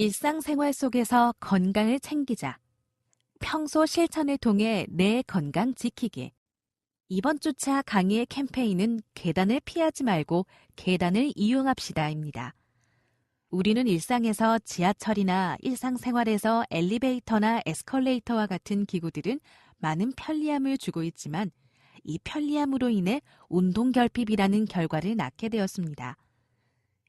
일상생활 속에서 건강을 챙기자. 평소 실천을 통해 내 건강 지키기. 이번 주차 강의의 캠페인은 계단을 피하지 말고 계단을 이용합시다입니다. 우리는 일상에서 지하철이나 일상생활에서 엘리베이터나 에스컬레이터와 같은 기구들은 많은 편리함을 주고 있지만 이 편리함으로 인해 운동 결핍이라는 결과를 낳게 되었습니다.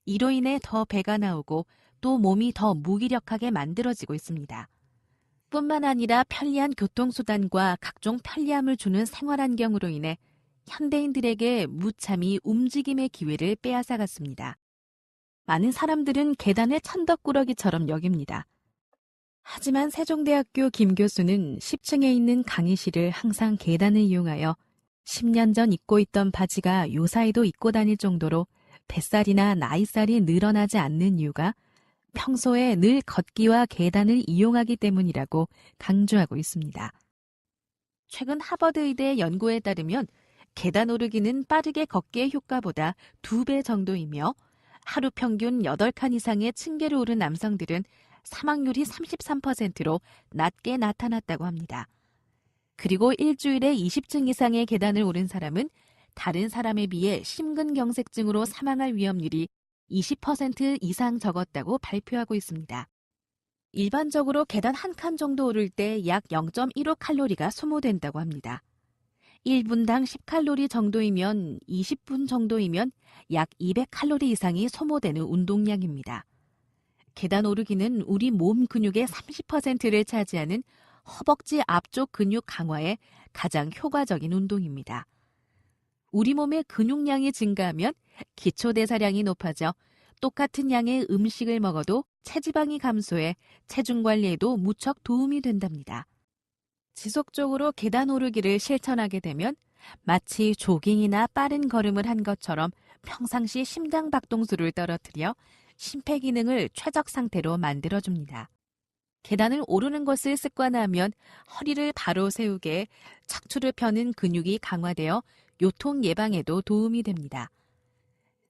이로 인해 더 배가 나오고 또 몸이 더 무기력하게 만들어지고 있습니다. 뿐만 아니라 편리한 교통수단과 각종 편리함을 주는 생활 환경으로 인해 현대인들에게 무참히 움직임의 기회를 빼앗아갔습니다. 많은 사람들은 계단을 천덕꾸러기처럼 여깁니다. 하지만 세종대학교 김 교수는 10층에 있는 강의실을 항상 계단을 이용하여 10년 전 입고 있던 바지가 요사이도 입고 다닐 정도로 뱃살이나 나이살이 늘어나지 않는 이유가 평소에 늘 걷기와 계단을 이용하기 때문이라고 강조하고 있습니다. 최근 하버드 의대 연구에 따르면 계단 오르기는 빠르게 걷기의 효과보다 두배 정도이며 하루 평균 8칸 이상의 층계를 오른 남성들은 사망률이 33%로 낮게 나타났다고 합니다. 그리고 일주일에 20층 이상의 계단을 오른 사람은 다른 사람에 비해 심근경색증으로 사망할 위험률이 20% 이상 적었다고 발표하고 있습니다. 일반적으로 계단 한 칸 정도 오를 때 약 0.15 칼로리가 소모된다고 합니다. 1분당 10칼로리 정도이면 20분 정도이면 약 200칼로리 이상이 소모되는 운동량입니다. 계단 오르기는 우리 몸 근육의 30%를 차지하는 허벅지 앞쪽 근육 강화에 가장 효과적인 운동입니다. 우리 몸의 근육량이 증가하면 기초대사량이 높아져 똑같은 양의 음식을 먹어도 체지방이 감소해 체중 관리에도 무척 도움이 된답니다. 지속적으로 계단 오르기를 실천하게 되면 마치 조깅이나 빠른 걸음을 한 것처럼 평상시 심장 박동수를 떨어뜨려 심폐 기능을 최적 상태로 만들어줍니다. 계단을 오르는 것을 습관화하면 허리를 바로 세우게 척추를 펴는 근육이 강화되어 요통 예방에도 도움이 됩니다.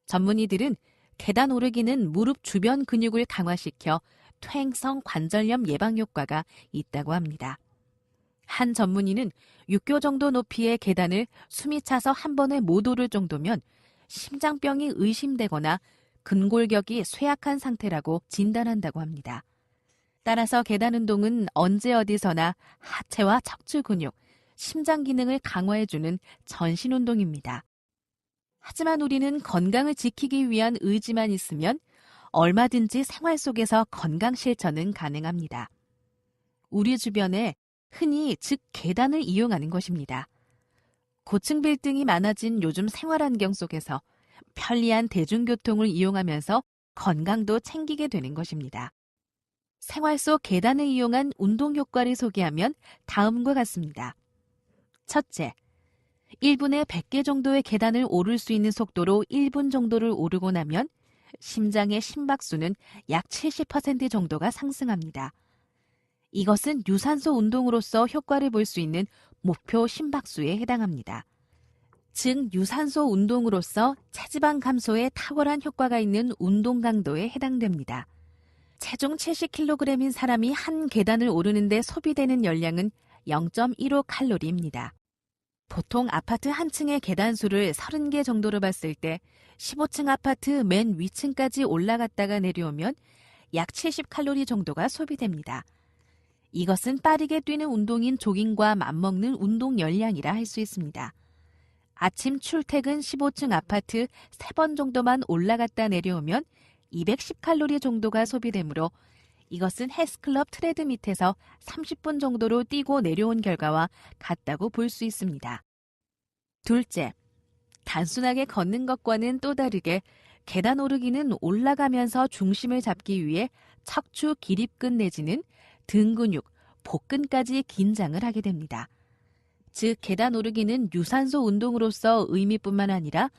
전문의들은 계단 오르기는 무릎 주변 근육을 강화시켜 퇴행성 관절염 예방 효과가 있다고 합니다. 한 전문의는 6교 정도 높이의 계단을 숨이 차서 한 번에 못 오를 정도면 심장병이 의심되거나 근골격이 쇠약한 상태라고 진단한다고 합니다. 따라서 계단 운동은 언제 어디서나 하체와 척추 근육, 심장 기능을 강화해주는 전신 운동입니다. 하지만 우리는 건강을 지키기 위한 의지만 있으면 얼마든지 생활 속에서 건강 실천은 가능합니다. 우리 주변에 흔히 즉 계단을 이용하는 것입니다. 고층 빌딩이 많아진 요즘 생활 환경 속에서 편리한 대중교통을 이용하면서 건강도 챙기게 되는 것입니다. 생활 속 계단을 이용한 운동 효과를 소개하면 다음과 같습니다. 첫째, 1분에 100개 정도의 계단을 오를 수 있는 속도로 1분 정도를 오르고 나면 심장의 심박수는 약 70% 정도가 상승합니다. 이것은 유산소 운동으로서 효과를 볼 수 있는 목표 심박수에 해당합니다. 즉, 유산소 운동으로서 체지방 감소에 탁월한 효과가 있는 운동 강도에 해당됩니다. 체중 70kg인 사람이 한 계단을 오르는데 소비되는 열량은 0.15 칼로리입니다. 보통 아파트 한 층의 계단수를 30개 정도로 봤을 때 15층 아파트 맨 위층까지 올라갔다가 내려오면 약 70칼로리 정도가 소비됩니다. 이것은 빠르게 뛰는 운동인 조깅과 맞먹는 운동 열량이라 할 수 있습니다. 아침 출퇴근 15층 아파트 3번 정도만 올라갔다 내려오면 210칼로리 정도가 소비되므로 이것은 헬스클럽 트레드 밑에서 30분 정도로 뛰고 내려온 결과와 같다고 볼 수 있습니다. 둘째, 단순하게 걷는 것과는 또 다르게 계단 오르기는 올라가면서 중심을 잡기 위해 척추 기립근 내지는 등 근육, 복근까지 긴장을 하게 됩니다. 즉, 계단 오르기는 유산소 운동으로서 의미뿐만 아니라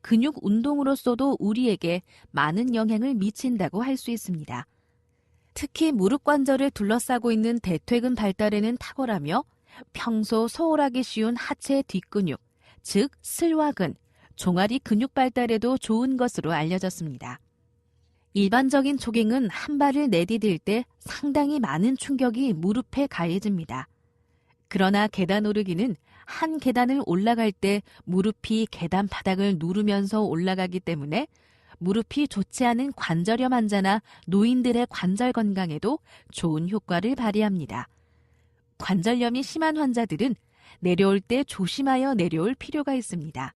근육 운동으로서도 우리에게 많은 영향을 미친다고 할 수 있습니다. 특히 무릎 관절을 둘러싸고 있는 대퇴근 발달에는 탁월하며 평소 소홀하기 쉬운 하체 뒷근육, 즉 슬화근, 종아리 근육 발달에도 좋은 것으로 알려졌습니다. 일반적인 조깅은 한 발을 내디딜 때 상당히 많은 충격이 무릎에 가해집니다. 그러나 계단 오르기는 한 계단을 올라갈 때 무릎이 계단 바닥을 누르면서 올라가기 때문에 무릎이 좋지 않은 관절염 환자나 노인들의 관절 건강에도 좋은 효과를 발휘합니다. 관절염이 심한 환자들은 내려올 때 조심하여 내려올 필요가 있습니다.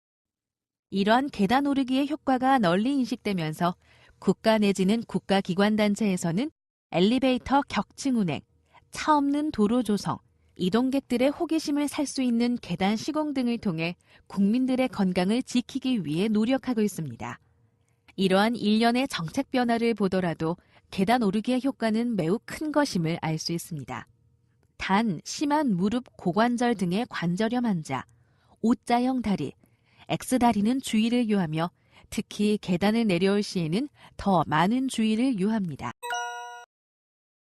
이러한 계단 오르기의 효과가 널리 인식되면서 국가 내지는 국가기관단체에서는 엘리베이터 격층 운행, 차 없는 도로 조성, 이동객들의 호기심을 살 수 있는 계단 시공 등을 통해 국민들의 건강을 지키기 위해 노력하고 있습니다. 이러한 일련의 정책 변화를 보더라도 계단 오르기의 효과는 매우 큰 것임을 알 수 있습니다. 단 심한 무릎 고관절 등의 관절염 환자, O자형 다리, X다리는 주의를 요하며 특히 계단을 내려올 시에는 더 많은 주의를 요합니다.